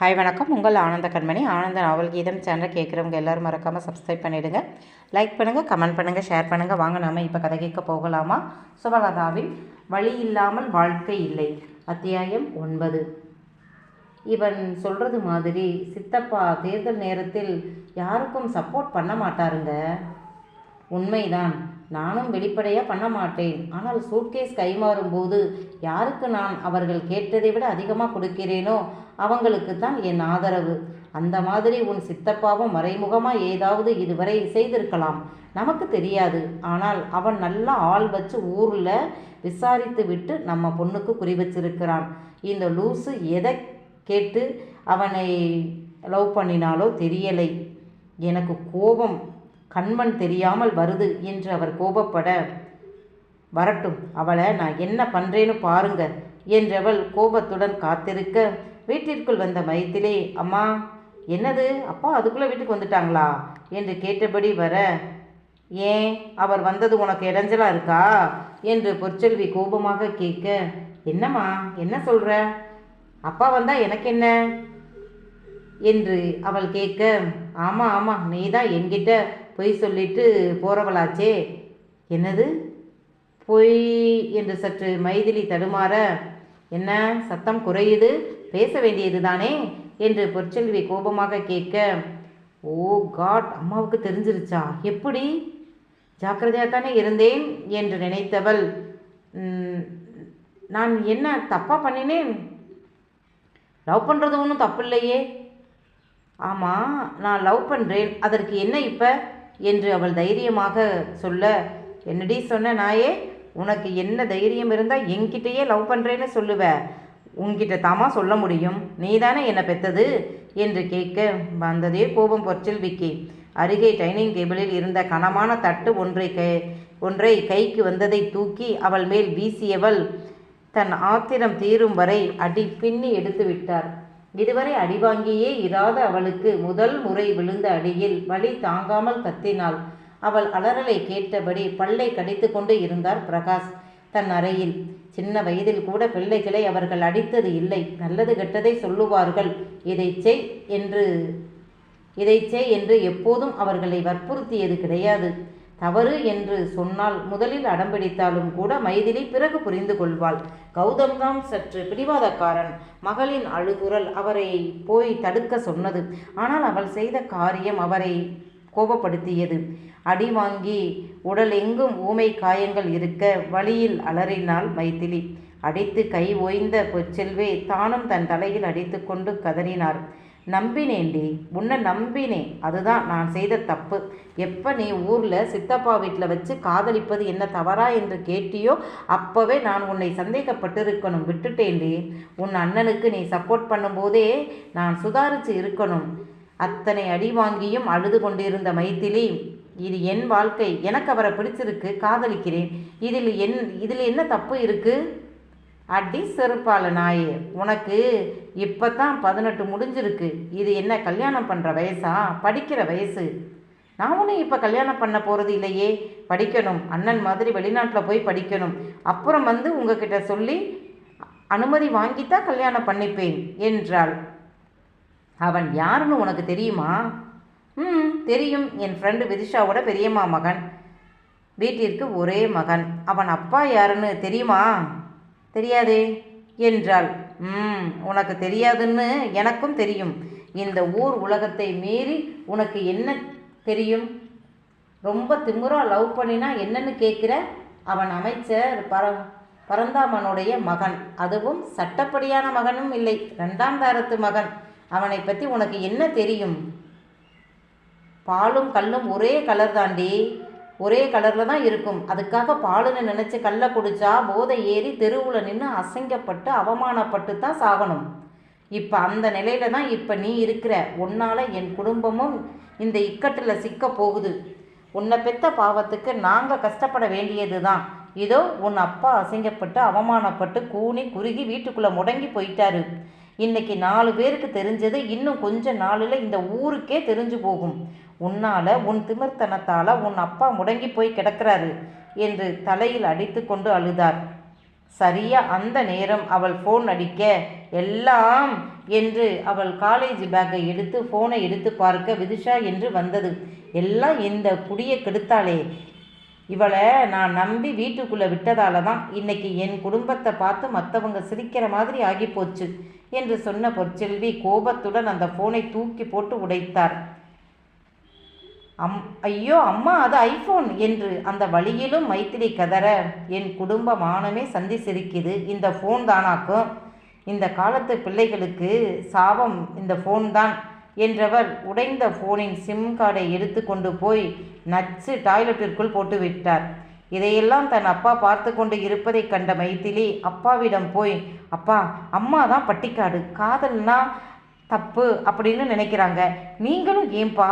Hi வணக்கம். உங்கள் ஆனந்த கண்மணி. ஆனந்த நாவல் கீதம் சேனல் கேட்குறவங்க எல்லோரும் மறக்காமல் சப்ஸ்கிரைப் பண்ணிவிடுங்க லைக் பண்ணுங்கள் கமெண்ட் பண்ணுங்கள் ஷேர் பண்ணுங்கள் வாங்க நாம இப்போ கதை கேட்க போகலாமா? சுபலதாவின் வழி இல்லாமல் வாழ்க்கை இல்லை. அத்தியாயம் ஒன்பது. இவன் சொல்கிறது மாதிரி சித்தப்பா தேர்தல் நேரத்தில் யாருக்கும் சப்போர்ட் பண்ண மாட்டாருங்க. உண்மைதான். நானும் வெளிப்படையாக பண்ண மாட்டேன். ஆனால் சூட்கேஸ் கைமாறும் போது யாருக்கு நான் அவர்கள் கேட்டதை விட அதிகமாக கொடுக்கிறேனோ அவங்களுக்கு தான் என் ஆதரவு. அந்த மாதிரி உன் சித்தப்பாவும் மறைமுகமாக ஏதாவது இதுவரை செய்திருக்கலாம். நமக்கு தெரியாது. ஆனால் அவன் நல்லா ஆள் வச்சு ஊரில் விசாரித்து விட்டு நம்ம பொண்ணுக்கு குறி வச்சிருக்கிறான். இந்த லூசு எதை கேட்டு அவனை லவ் பண்ணினாலோ தெரியலை. எனக்கு கோபம். கண்மண் தெரியாமல் வருது என்று அவர் கோபப்பட வரட்டும் அவளை நான் என்ன பண்ணுறேன்னு பாருங்க என்றவள் கோபத்துடன் காத்திருக்க வீட்டிற்குள் வந்த மயத்திலே அம்மா என்னது? அப்பா அதுக்குள்ளே வீட்டுக்கு வந்துட்டாங்களா? என்று கேட்டபடி வர ஏன்? அவர் வந்தது உனக்கு இடைஞ்சலாக இருக்கா? என்று பொற்செல்வி கோபமாக கேட்க என்னம்மா என்ன சொல்கிற அப்பா வந்தால் எனக்கு என்ன? என்று அவள் கேட்க ஆமாம் ஆமாம் நீ தான் என்கிட்ட பொய் சொல்லிட்டு போகிறவளாச்சே என்னது? பொய் என்று சற்று மைதிலி தடுமாற என்ன சத்தம் குறையுது? பேச வேண்டியது தானே என்று பொற்செல்வி கோபமாக கேட்க ஓ காட் அம்மாவுக்கு தெரிஞ்சிருச்சா? எப்படி? ஜாக்கிரதையாக தானே இருந்தேன் என்று நினைத்தவள் நான் என்ன தப்பாக பண்ணினேன்? லவ் பண்ணுறது ஒன்றும் தப்பு இல்லையே ஆமாம் நான் லவ் பண்ணுறேன் அதற்கு என்ன இப்போ? என்று அவள் தைரியமாக சொல்ல என்னடி சொன்ன நாயே உனக்கு என்ன தைரியம் இருந்தால் என்கிட்டயே லவ் பண்ணுறேன்னு சொல்லுவ. உன்கிட்ட தாமா சொல்ல முடியும். நீ தானே என்னை பெத்தது? என்று கேட்க வந்ததே கோபம் பொற்செல்விக்கு அருகே டைனிங் டேபிளில் இருந்த கனமான தட்டு ஒன்றை கை ஒன்றை கைக்கு வந்ததை தூக்கி அவள் மேல் வீசியவள் தன் ஆத்திரம் தீரும் வரை அடி பின்னி எடுத்து விட்டார். இதுவரை அடிவாங்கியே இராத அவளுக்கு முதல் முறை விழுந்த அடியில் வலி தாங்காமல் கத்தினாள். அவள் அலறலை கேட்டபடி பல்லை கடித்து கொண்டு இருந்தார் பிரகாஷ். தன் அறையில் சின்ன வயதில் கூட பிள்ளைகளை அவர்கள் அடித்தது இல்லை. நல்லது கெட்டதை சொல்லுவார்கள். இதை செய் என்று இதை செய் என்று எப்போதும் அவர்களை வற்புறுத்தியது கிடையாது. தவறு என்று சொன்னால் முதலில் அடம்பிடித்தாலும் கூட மைதிலி பிறகு புரிந்து கொள்வாள். கௌதம்தான் சற்று பிடிவாதக்காரன். மகளின் அழுகுரல் அவரை போய் தடுக்க சொன்னது. ஆனால் அவள் செய்த காரியம் அவரை கோபப்படுத்தியது. அடி வாங்கி உடல் எங்கும் ஊமை காயங்கள் இருக்க வழியில் அலறினாள் மைதிலி. அடித்து கை ஓய்ந்த பொச்செல்வே தானும் தன் தலையில் அடித்துக்கொண்டு கதறினார். நம்பினேன்டி. உன்னை நம்பினேன். அதுதான் நான் செய்த தப்பு. எப்போ நீ ஊரில் சித்தப்பா வீட்டில் வச்சு காதலிப்பது என்ன தவறா என்று கேட்டியோ அப்போவே நான் உன்னை சந்தேகப்பட்டிருக்கணும். விட்டுட்டேன்டி. உன் அண்ணனுக்கு நீ சப்போர்ட் பண்ணும்போதே நான் சுதாரித்து இருக்கணும். அத்தனை அடி வாங்கியும் அழுது கொண்டிருந்த மைத்திலி இது என் வாழ்க்கை. எனக்கு அவரை பிடிச்சிருக்கு. காதலிக்கிறேன். இதில் என் இதில் என்ன தப்பு இருக்குது அடி செருப்பால நாயே உனக்கு இப்போ தான் பதினெட்டு முடிஞ்சிருக்கு. இது என்ன கல்யாணம் பண்ணுற வயசா? படிக்கிற வயசு. நான் ஒன்றும் இப்போ கல்யாணம் பண்ண போகிறது இல்லையே. படிக்கணும். அண்ணன் மாதிரி வெளிநாட்டில் போய் படிக்கணும். அப்புறம் வந்து உங்ககிட்ட சொல்லி அனுமதி வாங்கித்தான் கல்யாணம் பண்ணிப்பேன் என்றாள். அவன் யாருன்னு உனக்கு தெரியுமா? ம் தெரியும். என் ஃப்ரெண்டு விதிஷாவோட பெரியம்மா மகன். வீட்டிற்கு ஒரே மகன். அவன் அப்பா யாருன்னு தெரியுமா? தெரியாதே? என்றாள். ம் உனக்கு தெரியாதுன்னு எனக்கும் தெரியும். இந்த ஊர் உலகத்தை மீறி உனக்கு என்ன தெரியும்? ரொம்ப திமுறா லவ் பண்ணினா என்னன்னு கேட்குற அவன் அமைச்சர் பர பரந்தாமனுடைய மகன். அதுவும் சட்டப்படியான மகனும் இல்லை ரெண்டாம் தாரத்து மகன். அவனை பற்றி உனக்கு என்ன தெரியும்? பாலும் கல்லும் ஒரே கலர் தாண்டி ஒரே கலரில் தான் இருக்கும். அதுக்காக பாலுன்னு நினச்சி கல்லை குடிச்சா போதை ஏறி தெருவில் நின்று அசிங்கப்பட்டு அவமானப்பட்டு தான் சாகணும். இப்போ அந்த நிலையில தான் இப்போ நீ இருக்கிற. உன்னால் என் குடும்பமும் இந்த இக்கட்டில் சிக்க போகுது. உன்னை பெத்த பாவத்துக்கு நாங்கள் கஷ்டப்பட வேண்டியது தான். இதோ உன் அப்பா அசிங்கப்பட்டு அவமானப்பட்டு கூனி குறுகி வீட்டுக்குள்ளே முடங்கி போயிட்டாரு. இன்னைக்கு நாலு பேருக்கு தெரிஞ்சது இன்னும் கொஞ்ச நாளில் இந்த ஊருக்கே தெரிஞ்சு போகும். உன்னால உன் திமிர்த்தனத்தால் உன் அப்பா முடங்கி போய் கிடக்கிறாரு என்று தலையில் அடித்து கொண்டு அழுதார். சரியா அந்த நேரம் அவள் ஃபோன் அடிக்க எல்லாம் என்று அவள் காலேஜ் பேக்கை எடுத்து ஃபோனை எடுத்து பார்க்க விதுஷா என்று வந்தது. எல்லாம் இந்த குடியை கெடுத்தாளே. இவளை நான் நம்பி வீட்டுக்குள்ளே விட்டதால தான் இன்னைக்கு என் குடும்பத்தை பார்த்து மற்றவங்க சிரிக்கிற மாதிரி ஆகி போச்சு என்று சொன்ன பொற்செல்வி கோபத்துடன் அந்த ஃபோனை தூக்கி போட்டு உடைத்தார். அம் ஐயோ அம்மா அது ஐஃபோன் என்று அந்த வழியிலும் மைத்திரி கதற என் குடும்ப மானமே சந்தி சிரிக்குது இந்த ஃபோன் தானாக்கும் இந்த காலத்து பிள்ளைகளுக்கு சாபம் இந்த ஃபோன் தான் என்றவர் உடைந்த ஃபோனின் சிம் கார்டை எடுத்து கொண்டு போய் நச்சு டாய்லெட்டிற்குள் போட்டு விட்டார். இதையெல்லாம் தன் அப்பா பார்த்து கொண்டு இருப்பதை கண்ட மைத்திலி அப்பாவிடம் போய் அப்பா அம்மா தான் பட்டிக்காடு. காதல்னா தப்பு அப்படின்னு நினைக்கிறாங்க. நீங்களும் ஏன்பா?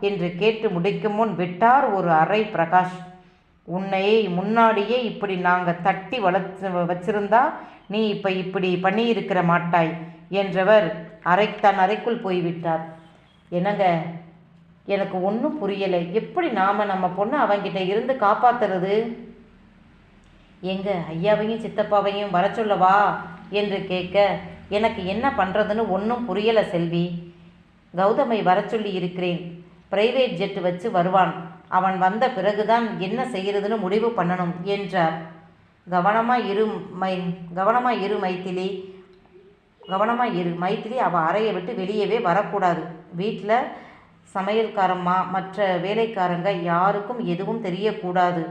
என்று கேட்டு முடிக்கும் முன் விட்டார் ஒரு அறை பிரகாஷ். உன்னை முன்னாடியே இப்படி நாங்கள் தட்டி வளர்த்து வச்சிருந்தா நீ இப்போ இப்படி பண்ணியிருக்கிற மாட்டாய் என்றவர் அறை தன் அறைக்குள் போய்விட்டார். என்னங்க? எனக்கு ஒன்றும் புரியலை. எப்படி நாம் நம்ம பொண்ணை அவங்கிட்ட இருந்து காப்பாத்துறது? எங்க ஐயாவையும் சித்தப்பாவையும் வர சொல்லவா என்று கேட்க எனக்கு என்ன பண்ணுறதுன்னு ஒன்றும் புரியலை செல்வி. கௌதமை வர சொல்லி இருக்கிறேன். பிரைவேட் ஜெட் வச்சு வருவான். அவன் வந்த பிறகுதான் என்ன செய்கிறதுன்னு முடிவு பண்ணணும் என்றார். கவனமாக இரு மை கவனமாக இரு மைத்திலி. கவனமாக இரு மைத்திலி அவள் அறையை விட்டு வெளியவே வரக்கூடாது. வீட்டில் சமையல்காரம்மா மற்ற வேலைக்காரங்க யாருக்கும் எதுவும் தெரியக்கூடாது.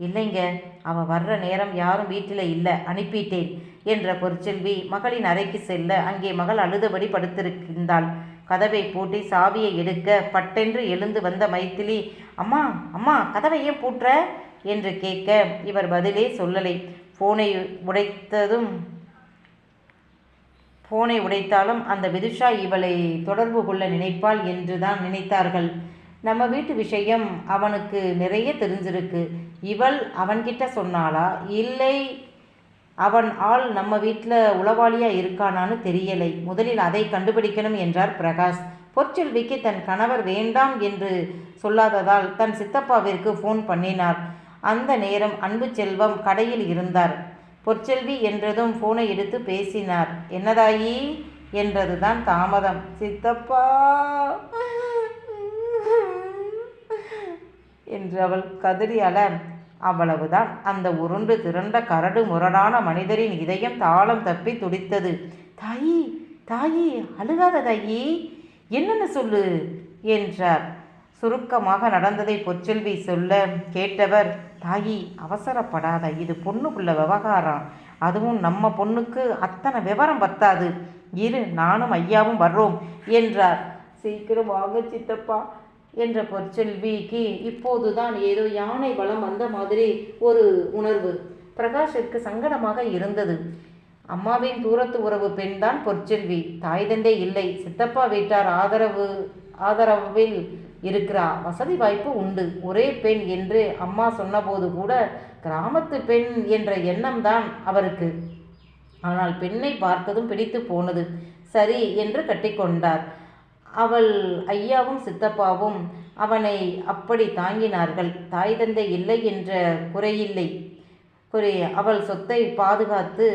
இல்லைங்க அவள் வர்ற நேரம் யாரும் வீட்டில் இல்லை. அனுப்பிட்டேன். என்ற பொற்செல்வி மகளின் அறைக்கு செல்ல அங்கே மகள் அழுதபடி படுத்திருக்கின்றாள் கதவை பூட்டி சாவியை எடுக்க பட்டென்று எழுந்து வந்த மைத்திலி அம்மா அம்மா கதவை ஏன் பூட்டுற? என்று கேட்க இவர் பதிலே சொல்லலை. ஃபோனை உடைத்ததும் ஃபோனை உடைத்தாலும் அந்த விதுஷா இவளை தொடர்பு கொள்ள நினைப்பாள் என்று தான் நினைத்தார்கள். நம்ம வீட்டு விஷயம் அவனுக்கு நிறைய தெரிஞ்சிருக்கு. இவள் அவன்கிட்ட சொன்னாளா? இல்லை அவன் ஆள் நம்ம வீட்டில் உளவாளியாக இருக்கானான்னு தெரியலை. முதலில் அதை கண்டுபிடிக்கணும் என்றார் பிரகாஷ். பொற்செல்விக்கு தன் கணவர் வேண்டாம் என்று சொல்லாததால் தன் சித்தப்பாவிற்கு ஃபோன் பண்ணினார். அந்த நேரம் அன்பு செல்வம் கடையில் இருந்தார். பொற்செல்வி என்றதும் ஃபோனை எடுத்து பேசினார். என்னதாயி? என்றதுதான் தாமதம். சித்தப்பா! என்று அவள் கதறி அவ்வளவுதான். அந்த உருண்டு திரண்ட கரடு முரடான மனிதரின் இதயம் தாளம் தப்பி துடித்தது. தாயி தாயி அழுகாத தாயி என்னன்னு சொல்லு? என்றார். சுருக்கமாக நடந்ததை பொற்செல்வி சொல்ல கேட்டவர் தாயி அவசரப்படாத இது பொண்ணுக்குள்ள விவகாரம். அதுவும் நம்ம பொண்ணுக்கு அத்தனை விவரம் பத்தாது. இரு நானும் ஐயாவும் வர்றோம் என்றார். சீக்கிரம் வாங்க சித்தப்பா. என்ற பொற்செல்விக்கு இப்போதுதான் ஏதோ யானை பலம் வந்த மாதிரி ஒரு உணர்வு. பிரகாஷிற்கு சங்கடமாக இருந்தது. அம்மாவின் தூரத்து உறவு பெண்தான் பொற்செல்வி தாய் தந்தை இல்லை. சித்தப்பா வீட்டார் ஆதரவு ஆதரவில் இருக்கிறா. வசதி வாய்ப்பு உண்டு. ஒரே பெண் என்று அம்மா சொன்னபோது கூட கிராமத்து பெண் என்ற எண்ணம் தான் அவருக்கு. ஆனால் பெண்ணை பார்த்ததும் பிடித்து போனது. சரி என்று கட்டிக்கொண்டார். அவள் ஐயாவும் சித்தப்பாவும் அவனை அப்படி தாங்கினார்கள். தாய் தந்தை இல்லை என்ற குறையில்லை. குறை அவள் சொத்தை பாதுகாத்து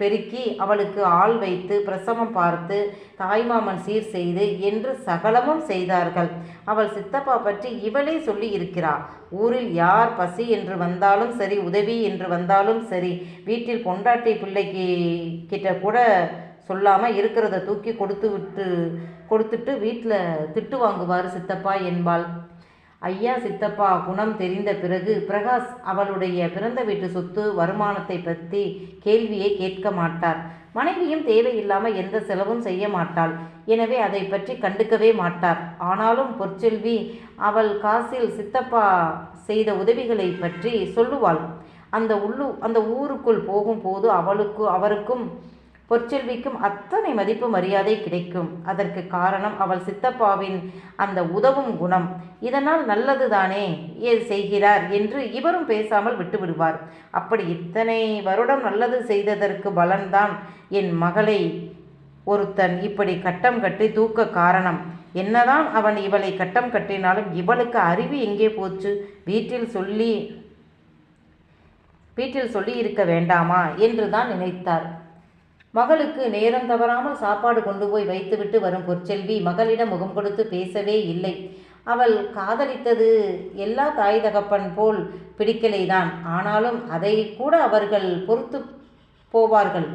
பெருக்கி அவளுக்கு ஆள் வைத்து பிரசவம் பார்த்து தாய்மாமன் சீர் செய்து என்று சகலமும் செய்தார்கள். அவள் சித்தப்பா பற்றி இவளே சொல்லி இருக்கிறாள் ஊரில் யார் பசி என்று வந்தாலும் சரி உதவி என்று வந்தாலும் சரி வீட்டில் பொண்டாட்டி பிள்ளைக்கு கிட்ட கூட சொல்லாமல் இருக்கிறத தூக்கி கொடுத்து விட்டு கொடுத்துட்டு வீட்டில் திட்டு வாங்குவார் சித்தப்பா என்பாள். ஐயா சித்தப்பா குணம் தெரிந்த பிறகு பிரகாஷ் அவளுடைய பிறந்த வீட்டு சொத்து வருமானத்தை பற்றி கேள்வியை கேட்க மாட்டார். மனைவியும் தேவையில்லாமல் எந்த செலவும் செய்ய மாட்டாள். எனவே அதை பற்றி கண்டுக்கவே மாட்டார். ஆனாலும் பொற்செல்வி அவள் காசில் சித்தப்பா செய்த உதவிகளை பற்றி சொல்லுவாள். அந்த உள்ளு அந்த ஊருக்குள் போகும்போது அவளுக்கு அவருக்கும் பொற்செல்விக்கும் அத்தனை மதிப்பு மரியாதை கிடைக்கும். அதற்கு காரணம் அவள் சித்தப்பாவின் அந்த உதவும் குணம். இதனால் நல்லது தானே ஏ செய்கிறார் என்று இவரும் பேசாமல் விட்டுவிடுவார். அப்படி இத்தனை வருடம் நல்லது செய்ததற்கு பலன்தான் என் மகளை ஒருத்தன் இப்படி கட்டம் கட்டி தூக்க காரணம். என்னதான் அவன் இவளை கட்டம் கட்டினாலும் இவளுக்கு அறிவு எங்கே போச்சு? வீட்டில் சொல்லி வீட்டில் சொல்லி இருக்க வேண்டாமா? என்று தான் நினைத்தார். மகளுக்கு நேரம் தவறாமல் சாப்பாடு கொண்டு போய் வைத்துவிட்டு வரும் பொற்செல்வி மகளிடம் முகம் கொடுத்து பேசவே இல்லை. அவள் காதலித்தது எல்லா தாய் தகப்பன் போல் பிடிக்கலைதான். ஆனாலும் அதை கூட அவர்கள் பொறுத்து போவார்கள்.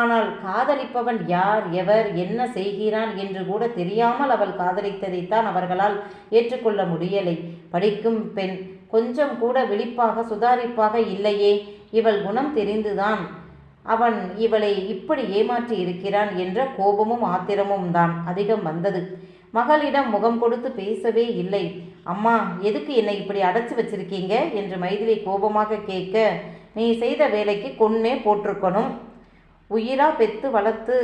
ஆனால் காதலிப்பவன் யார் எவர் என்ன செய்கிறான் என்று கூட தெரியாமல் அவள் காதலித்ததைத்தான் அவர்களால் ஏற்றுக்கொள்ள முடியலை. படிக்கும் பெண் கொஞ்சம் கூட விழிப்பாக சுதாரிப்பாக இல்லையே. இவள் குணம் தெரிந்துதான் அவன் இவளை இப்படி ஏமாற்றி இருக்கிறான் என்ற கோபமும் ஆத்திரமும் தான் அதிகம் வந்தது. மகளிடம் முகம் கொடுத்து பேசவே இல்லை. அம்மா எதுக்கு என்னை இப்படி அடைச்சி வச்சிருக்கீங்க? என்று மைதிலி கோபமாக கேட்க நீ செய்த வேலைக்கு கொன்னே போட்டிருக்கணும். உயிரா பெத்து வளர்த்து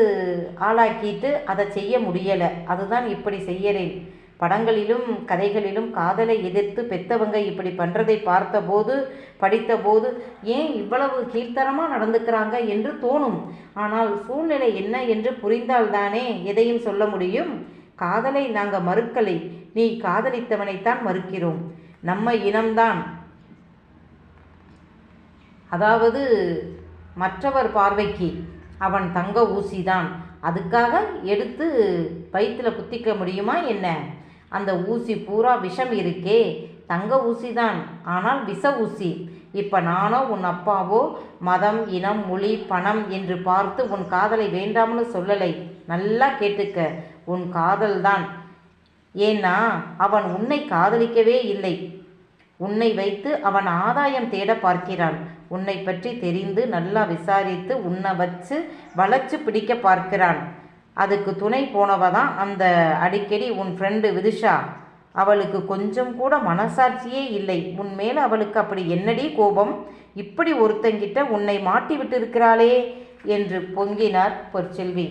ஆளாக்கிட்டு அதை செய்ய முடியலை. அதுதான் இப்படி செய்யறேன். படங்களிலும் கதைகளிலும் காதலை எதிர்த்து பெத்தவங்க இப்படி பண்ணுறதை பார்த்தபோது படித்தபோது ஏன் இவ்வளவு கீழ்த்தரமாக நடந்துக்கிறாங்க என்று தோணும். ஆனால் சூழ்நிலை என்ன என்று புரிந்தால்தானே எதையும் சொல்ல முடியும். காதலை நாங்கள் மறுக்கலை. நீ காதலித்தவனைத்தான் மறுக்கிறோம். நம்ம இனம்தான். அதாவது மற்றவர் பார்வைக்கு அவன் தங்க ஊசிதான். அதுக்காக எடுத்து வயிற்றில் குத்திக்க முடியுமா என்ன? அந்த ஊசி பூரா விஷம் இருக்கே. தங்க ஊசி தான் ஆனால் விஷ ஊசி. இப்போ நானோ உன் அப்பாவோ மதம் இனம் மொழி பணம் என்று பார்த்து உன் காதலை வேண்டாம்னு சொல்லலை. நல்லா கேட்டுக்க. உன் காதல்தான். ஏன்னா அவன் உன்னை காதலிக்கவே இல்லை. உன்னை வைத்து அவன் ஆதாயம் தேட பார்க்கிறான். உன்னை பற்றி தெரிந்து நல்லா விசாரித்து உன்னை வச்சு வளைச்சு பிடிக்க பார்க்கிறான். அதுக்கு துணை போனவ தான் அந்த அடிக்கடி உன் ஃப்ரெண்டு விதுஷா. அவளுக்கு கொஞ்சம் கூட மனசாட்சியே இல்லை. உன் மேல அவளுக்கு அப்படி என்னடி கோபம்? இப்படி ஒருத்தங்கிட்ட உன்னை மாட்டி விட்டு இருக்கிறாளே என்று பொங்கினார் பொற்செல்வி.